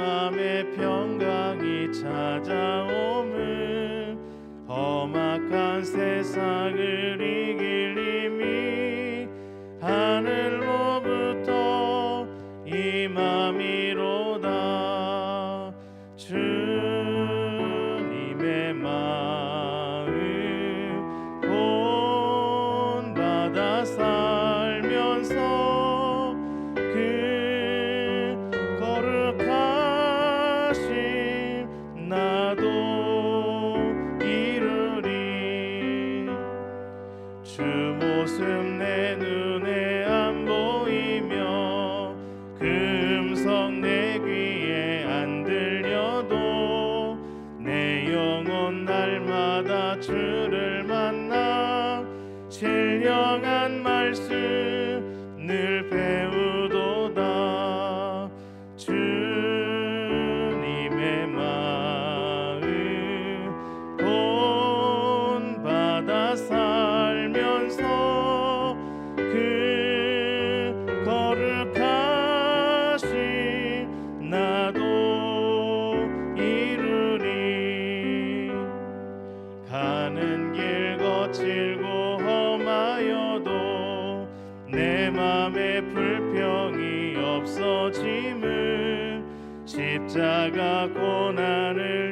그 맘에 평강이 찾아오면 험악한 세상을 보 맘에 불평이 없어짐은 십자가 고난을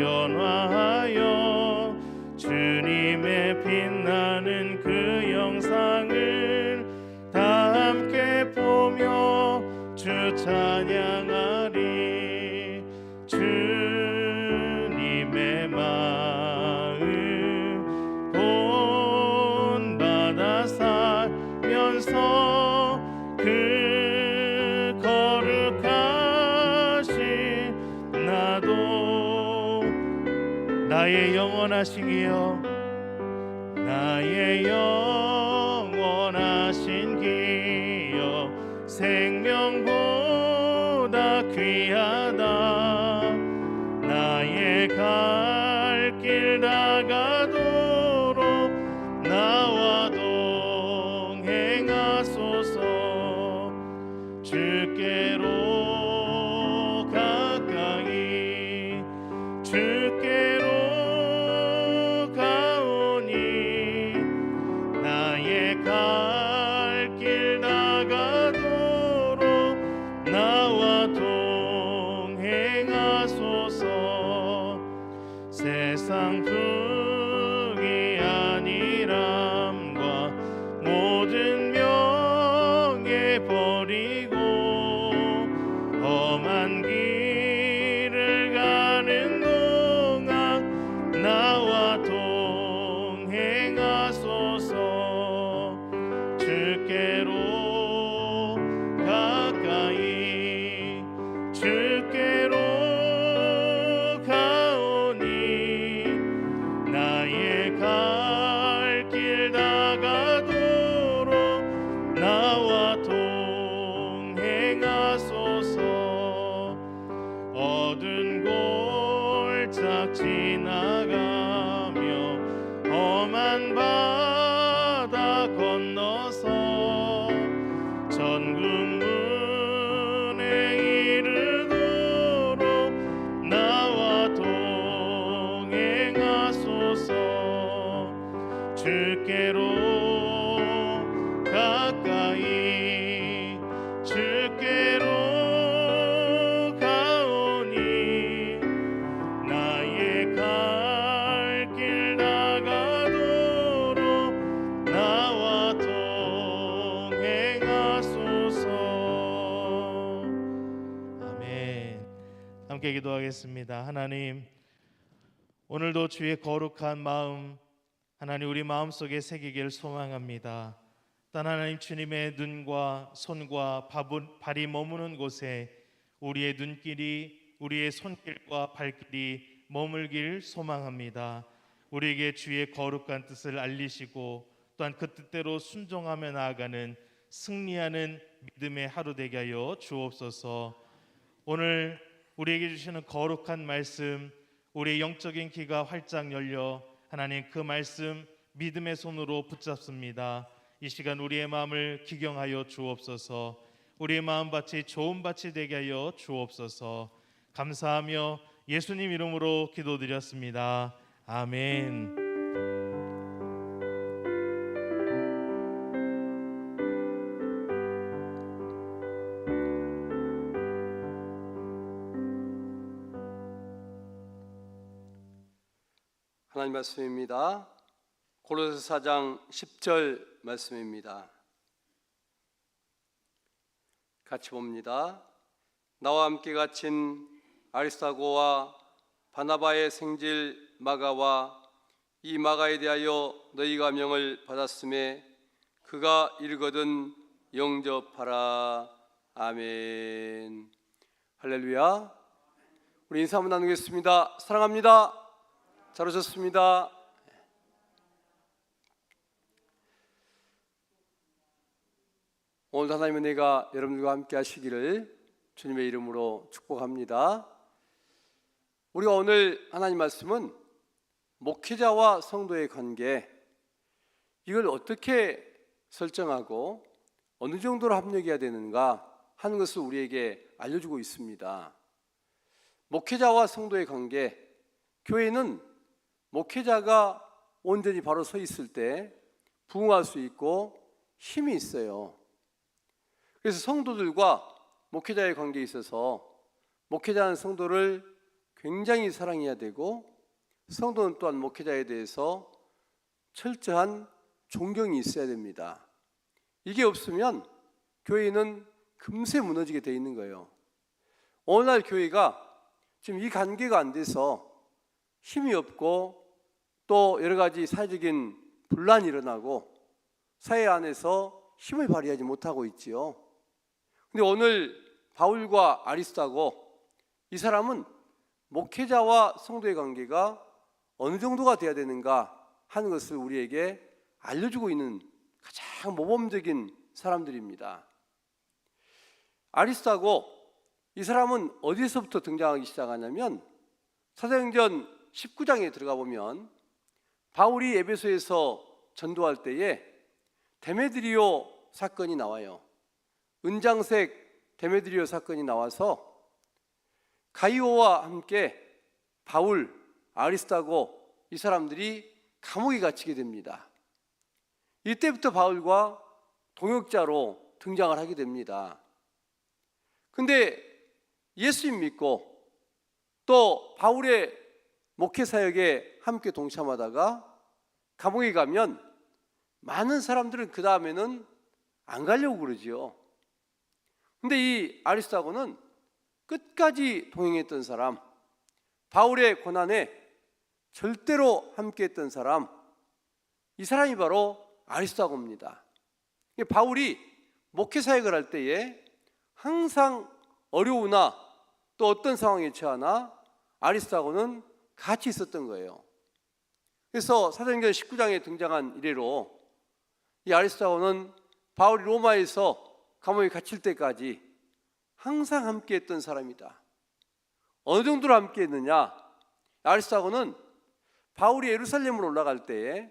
무성 생명보다 귀하 come and buy. 기도하겠습니다 하나님 오늘도 주의 거룩한 마음 하나님 우리 마음 속에 새기길 소망합니다 단 하나님 주님의 눈과 손과 발이 머무는 곳에 우리의 눈길이 우리의 손길과 발길이 머물길 소망합니다. 우리에게 주의 거룩한 뜻을 알리시고 또한 그 뜻대로 순종하며 나아가는 승리하는 믿음의 하루 되게 하여 주옵소서. 오늘 우리에게 주시는 거룩한 말씀, 우리의 영적인 귀가 활짝 열려 하나님 그 말씀 믿음의 손으로 붙잡습니다. 이 시간 우리의 마음을 기경하여 주옵소서. 우리의 마음밭이 좋은 밭이 되게 하여 주옵소서. 감사하며 예수님 이름으로 기도드렸습니다. 아멘. 하나님 말씀입니다. 고로새 4장 10절 말씀입니다. 같이 봅니다. 나와 함께 갇힌 아리스타고와 바나바의 생질 마가와 이 마가에 대하여 너희가 명을 받았음에 그가 이르거든 영접하라. 아멘. 할렐루야. 우리 인사 한번 나누겠습니다. 사랑합니다. 잘 오셨습니다. 오늘 하나님의 내가 여러분들과 함께 하시기를 주님의 이름으로 축복합니다. 우리가 오늘 하나님 말씀은 목회자와 성도의 관계 이걸 어떻게 설정하고 어느 정도로 합력해야 되는가 하는 것을 우리에게 알려주고 있습니다. 목회자와 성도의 관계 교회는 목회자가 온전히 바로 서 있을 때 부흥할 수 있고 힘이 있어요. 그래서 성도들과 목회자의 관계에 있어서 목회자는 성도를 굉장히 사랑해야 되고 성도는 또한 목회자에 대해서 철저한 존경이 있어야 됩니다. 이게 없으면 교회는 금세 무너지게 돼 있는 거예요. 오늘날 교회가 지금 이 관계가 안 돼서 힘이 없고 또 여러 가지 사회적인 분란이 일어나고 사회 안에서 힘을 발휘하지 못하고 있지요. 근데 오늘 바울과 아리스타고 이 사람은 목회자와 성도의 관계가 어느 정도가 돼야 되는가 하는 것을 우리에게 알려주고 있는 가장 모범적인 사람들입니다. 아리스타고 이 사람은 어디서부터 등장하기 시작하냐면 사도행전 19장에 들어가 보면 바울이 에베소에서 전도할 때에 데메드리오 사건이 나와요. 은장색 데메드리오 사건이 나와서 가이오와 함께 바울, 아리스타고 이 사람들이 감옥에 갇히게 됩니다. 이때부터 바울과 동역자로 등장을 하게 됩니다. 근데 예수님 믿고 또 바울의 목회 사역에 함께 동참하다가 감옥에 가면 많은 사람들은 그 다음에는 안 가려고 그러지요. 근데 이 아리스타고는 끝까지 동행했던 사람, 바울의 고난에 절대로 함께했던 사람, 이 사람이 바로 아리스타고입니다. 바울이 목회 사역을 할 때에 항상 어려우나 또 어떤 상황에 처하나 아리스타고는 같이 있었던 거예요. 그래서 사도행전 19장에 등장한 이래로 이 아리스타고는 바울이 로마에서 감옥에 갇힐 때까지 항상 함께 했던 사람이다. 어느 정도로 함께 했느냐? 아리스타고는 바울이 예루살렘으로 올라갈 때에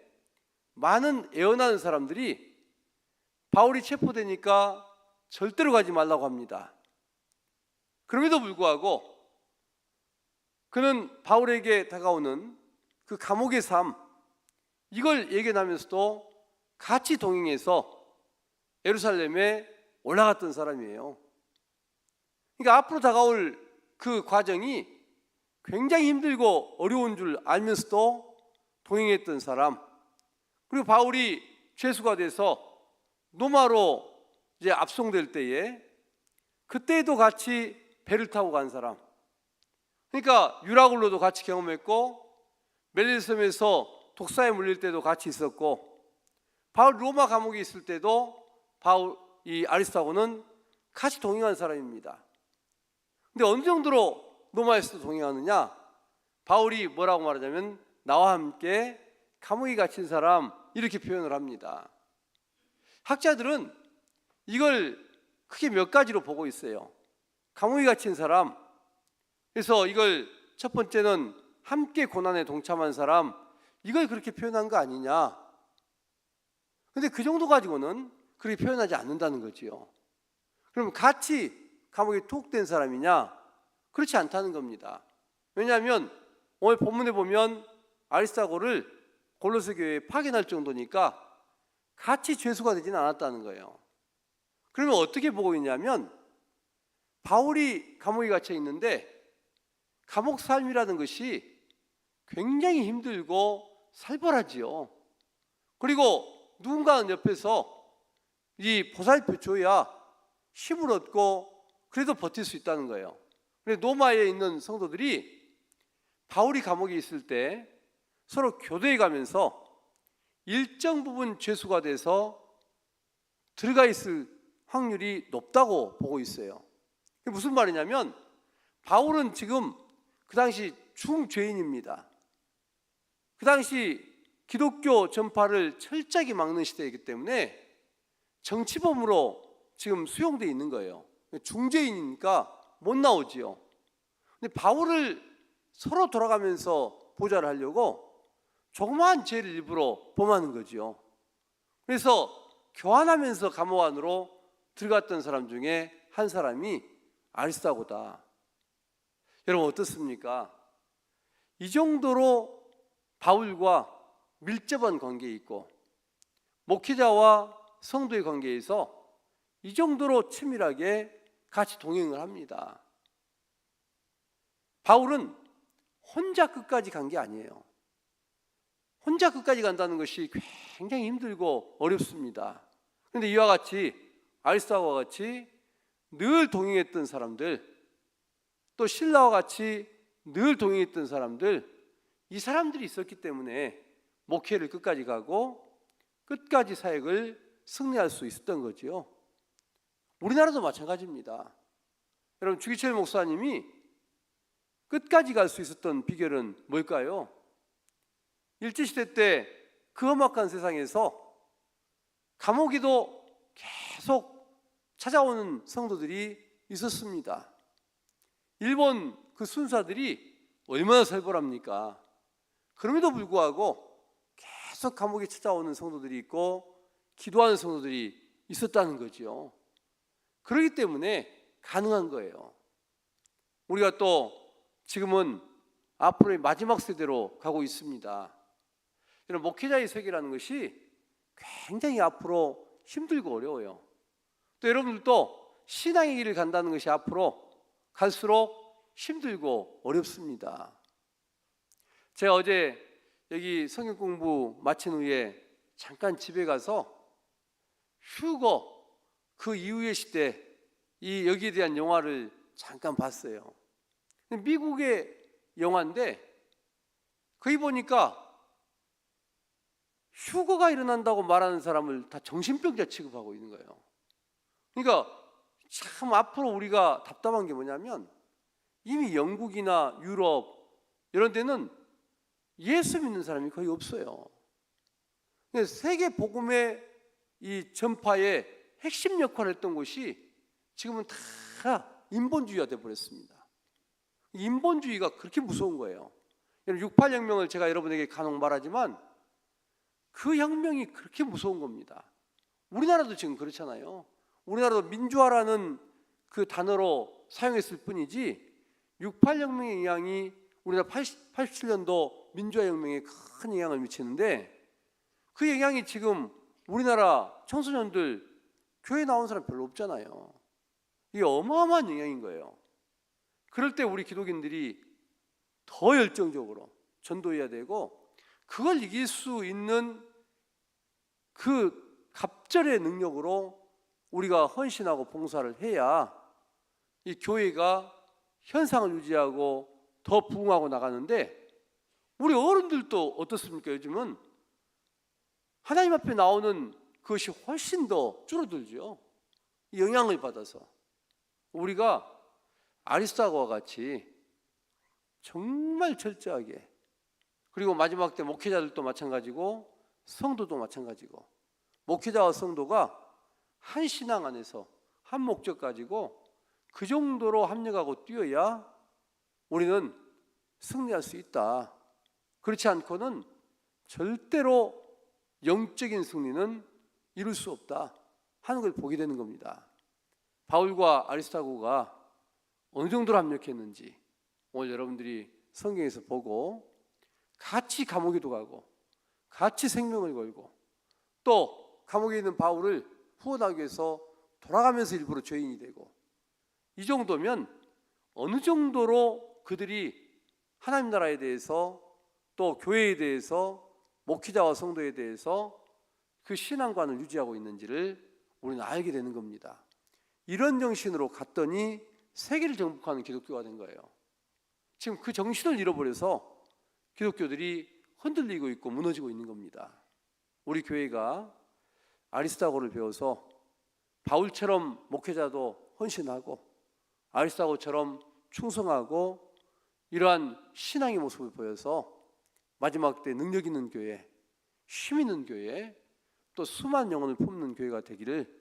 많은 애원하는 사람들이 바울이 체포되니까 절대로 가지 말라고 합니다. 그럼에도 불구하고 그는 바울에게 다가오는 그 감옥의 삶, 이걸 예견하면서도 같이 동행해서 예루살렘에 올라갔던 사람이에요. 그러니까 앞으로 다가올 그 과정이 굉장히 힘들고 어려운 줄 알면서도 동행했던 사람. 그리고 바울이 죄수가 돼서 노마로 이제 압송될 때에 그때도 같이 배를 타고 간 사람. 그러니까 유라굴로도 같이 경험했고 멜리섬에서 독사에 물릴 때도 같이 있었고 바울 로마 감옥에 있을 때도 바울 이 아리스타고는 같이 동행한 사람입니다. 근데 어느 정도로 로마에서도 동행하느냐? 바울이 뭐라고 말하냐면 나와 함께 감옥에 갇힌 사람 이렇게 표현을 합니다. 학자들은 이걸 크게 몇 가지로 보고 있어요. 감옥에 갇힌 사람. 그래서 이걸 첫 번째는 함께 고난에 동참한 사람. 이걸 그렇게 표현한 거 아니냐? 근데 그 정도 가지고는 그렇게 표현하지 않는다는 거지요. 그럼 같이 감옥에 투옥된 사람이냐? 그렇지 않다는 겁니다. 왜냐하면 오늘 본문에 보면 아리스타고를 골로새 교회에 파견할 정도니까 같이 죄수가 되지는 않았다는 거예요. 그러면 어떻게 보고 있냐면 바울이 감옥에 갇혀 있는데 감옥 삶이라는 것이 굉장히 힘들고 살벌하지요. 그리고 누군가는 옆에서 이 보살펴 줘야 힘을 얻고 그래도 버틸 수 있다는 거예요. 근데 노마에 있는 성도들이 바울이 감옥에 있을 때 서로 교대해 가면서 일정 부분 죄수가 돼서 들어가 있을 확률이 높다고 보고 있어요. 무슨 말이냐면 바울은 지금 그 당시 중죄인입니다. 그 당시 기독교 전파를 철저하게 막는 시대이기 때문에 정치범으로 지금 수용돼 있는 거예요. 중죄인이니까 못 나오지요. 근데 바울을 서로 돌아가면서 보좌를 하려고 조그마한 죄를 일부러 범하는 거지요. 그래서 교환하면서 감옥 안으로 들어갔던 사람 중에 한 사람이 아리스타고다. 여러분 어떻습니까? 이 정도로 바울과 밀접한 관계에 있고 목회자와 성도의 관계에서 이 정도로 치밀하게 같이 동행을 합니다. 바울은 혼자 끝까지 간 게 아니에요. 혼자 끝까지 간다는 것이 굉장히 힘들고 어렵습니다. 그런데 이와 같이 아리스타와 같이 늘 동행했던 사람들, 또 신라와 같이 늘 동행했던 사람들, 이 사람들이 있었기 때문에 목회를 끝까지 가고 끝까지 사역을 승리할 수 있었던 거지요. 우리나라도 마찬가지입니다. 여러분 주기철 목사님이 끝까지 갈 수 있었던 비결은 뭘까요? 일제 시대 때 그 험악한 세상에서 감옥에도 계속 찾아오는 성도들이 있었습니다. 일본 그 순사들이 얼마나 살벌합니까? 그럼에도 불구하고 계속 감옥에 찾아오는 성도들이 있고 기도하는 성도들이 있었다는 거지요. 그렇기 때문에 가능한 거예요. 우리가 또 지금은 앞으로의 마지막 세대로 가고 있습니다. 여러분 목회자의 세계라는 것이 굉장히 앞으로 힘들고 어려워요. 또 여러분들도 신앙의 길을 간다는 것이 앞으로 갈수록 힘들고 어렵습니다. 제가 어제 여기 성경 공부 마친 후에 잠깐 집에 가서 휴거 그 이후의 시대 이 여기에 대한 영화를 잠깐 봤어요. 미국의 영화인데 거기 보니까 휴거가 일어난다고 말하는 사람을 다 정신병자 취급하고 있는 거예요. 그러니까 참 앞으로 우리가 답답한 게 뭐냐면 이미 영국이나 유럽 이런 데는 예수 믿는 사람이 거의 없어요. 세계 복음의 이 전파의 핵심 역할을 했던 곳이 지금은 다 인본주의가 돼 버렸습니다. 인본주의가 그렇게 무서운 거예요. 68혁명을 제가 여러분에게 간혹 말하지만 그 혁명이 그렇게 무서운 겁니다. 우리나라도 지금 그렇잖아요. 우리나라도 민주화라는 그 단어로 사용했을 뿐이지 68혁명의 영향이 우리나라 80, 87년도 민주화 혁명에 큰 영향을 미치는데 그 영향이 지금 우리나라 청소년들 교회 나온 사람 별로 없잖아요. 이게 어마어마한 영향인 거예요. 그럴 때 우리 기독인들이 더 열정적으로 전도해야 되고 그걸 이길 수 있는 그 갑절의 능력으로 우리가 헌신하고 봉사를 해야 이 교회가 현상을 유지하고 더 부흥하고 나가는데 우리 어른들도 어떻습니까? 요즘은 하나님 앞에 나오는 그것이 훨씬 더 줄어들죠. 이 영향을 받아서 우리가 아리스타고와 같이 정말 철저하게 그리고 마지막 때 목회자들도 마찬가지고 성도도 마찬가지고 목회자와 성도가 한 신앙 안에서 한 목적 가지고 그 정도로 합력하고 뛰어야 우리는 승리할 수 있다. 그렇지 않고는 절대로 영적인 승리는 이룰 수 없다 하는 걸 보게 되는 겁니다. 바울과 아리스타고가 어느 정도로 합력했는지 오늘 여러분들이 성경에서 보고 같이 감옥에도 가고 같이 생명을 걸고 또 감옥에 있는 바울을 후원하기 위해서 돌아가면서 일부러 죄인이 되고 이 정도면 어느 정도로 그들이 하나님 나라에 대해서 또 교회에 대해서 목회자와 성도에 대해서 그 신앙관을 유지하고 있는지를 우리는 알게 되는 겁니다. 이런 정신으로 갔더니 세계를 정복하는 기독교가 된 거예요. 지금 그 정신을 잃어버려서 기독교들이 흔들리고 있고 무너지고 있는 겁니다. 우리 교회가 아리스타고를 배워서 바울처럼 목회자도 헌신하고 아리스타고처럼 충성하고 이러한 신앙의 모습을 보여서 마지막 때 능력 있는 교회, 힘 있는 교회, 또 수많은 영혼을 품는 교회가 되기를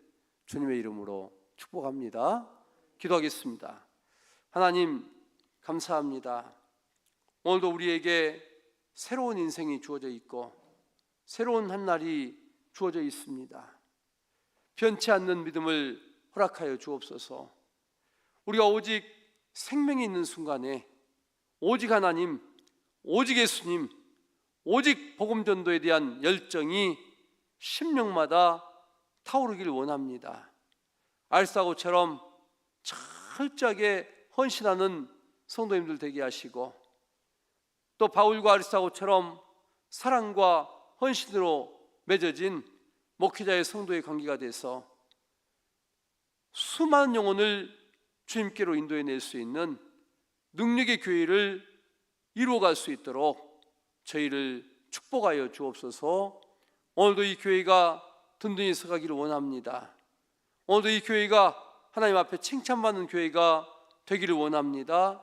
주님의 이름으로 축복합니다. 기도하겠습니다. 하나님 감사합니다. 오늘도 우리에게 새로운 인생이 주어져 있고 새로운 한 날이 주어져 있습니다. 변치 않는 믿음을 허락하여 주옵소서. 우리가 오직 생명이 있는 순간에 오직 하나님, 오직 예수님, 오직 복음 전도에 대한 열정이 심령마다 타오르길 원합니다. 알사고처럼 철저하게 헌신하는 성도님들 되게 하시고 또 바울과 아리스타고처럼 사랑과 헌신으로 맺어진 목회자의 성도의 관계가 돼서 수많은 영혼을 주님께로 인도해 낼 수 있는 능력의 교회를 이루어 갈 수 있도록 저희를 축복하여 주옵소서. 오늘도 이 교회가 든든히 서가기를 원합니다. 오늘도 이 교회가 하나님 앞에 칭찬받는 교회가 되기를 원합니다.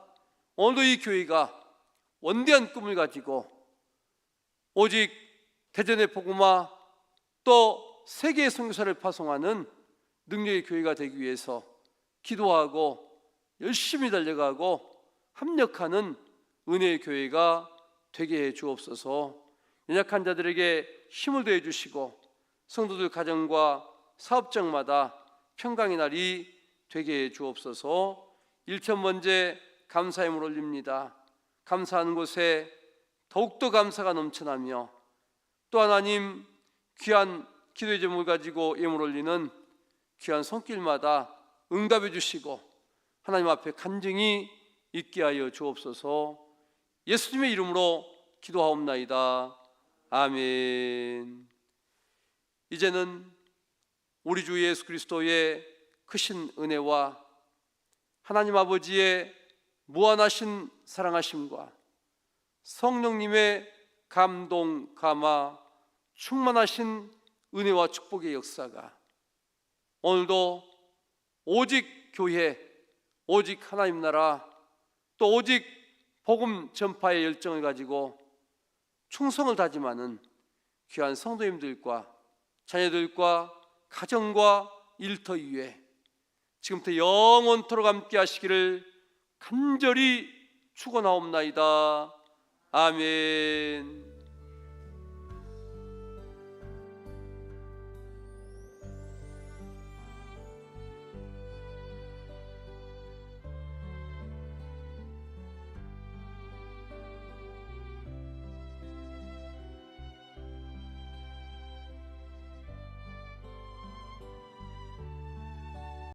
오늘도 이 교회가 원대한 꿈을 가지고 오직 대전의 복음화 또 세계의 선교사를 파송하는 능력의 교회가 되기 위해서 기도하고 열심히 달려가고 합력하는 은혜의 교회가 되게 해 주옵소서. 연약한 자들에게 힘을 더해 주시고 성도들 가정과 사업장마다 평강의 날이 되게 해 주옵소서. 일천 번째 감사임을 올립니다. 감사하는 곳에 더욱더 감사가 넘쳐나며 또 하나님 귀한 기도의 제목을 가지고 예물 올리는 귀한 손길마다 응답해 주시고 하나님 앞에 간증이 있게 하여 주옵소서 예수님의 이름으로 기도하옵나이다. 아멘. 이제는 우리 주 예수 그리스도의 크신 은혜와 하나님 아버지의 무한하신 사랑하심과 성령님의 감동, 감화, 충만하신 은혜와 축복의 역사가 오늘도 오직 교회, 오직 하나님 나라, 또 오직 복음 전파의 열정을 가지고 충성을 다짐하는 귀한 성도님들과 자녀들과 가정과 일터 위에 지금부터 영원토록 함께 하시기를 간절히 축원하옵나이다. 아멘.